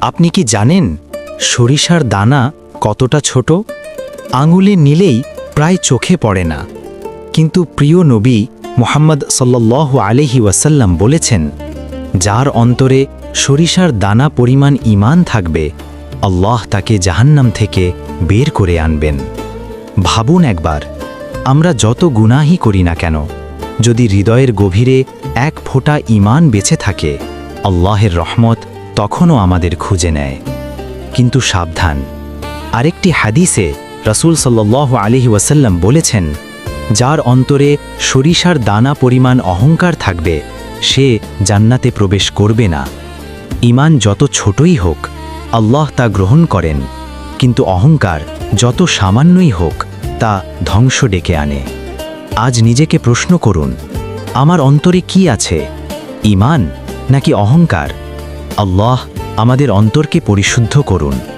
আপনি কি জানেন সরিষার দানা কতটা ছোট? আঙুলে নিলেই প্রায় চোখে পড়ে না। কিন্তু প্রিয় নবী মোহাম্মদ সাল্লাহ আলহি ওয়াসাল্লাম বলেছেন, যার অন্তরে সরিষার দানা পরিমাণ ইমান থাকবে, আল্লাহ তাকে জাহান্নাম থেকে বের করে আনবেন। ভাবুন একবার, আমরা যত গুনাহি করি না কেন, যদি হৃদয়ের গভীরে এক ফোঁটা ইমান বেঁচে থাকে, আল্লাহের রহমত তখনও আমাদের খুঁজে নেয়। কিন্তু সাবধান। আরেকটি হাদিসে রসুল সাল্লাহ আলিহি ওয়াসাল্লাম বলেছেন, যার অন্তরে সরিষার দানা পরিমাণ অহংকার থাকবে, সে জান্নাতে প্রবেশ করবে না। ইমান যত ছোটই হোক, আল্লাহ তা গ্রহণ করেন, কিন্তু অহংকার যত সামান্যই হোক, তা ধ্বংস ডেকে আনে। আজ নিজেকে প্রশ্ন করুন, আমার অন্তরে কি আছে? ইমান নাকি অহংকার? আল্লাহ আমাদের অন্তরকে পরিশুদ্ধ করুন।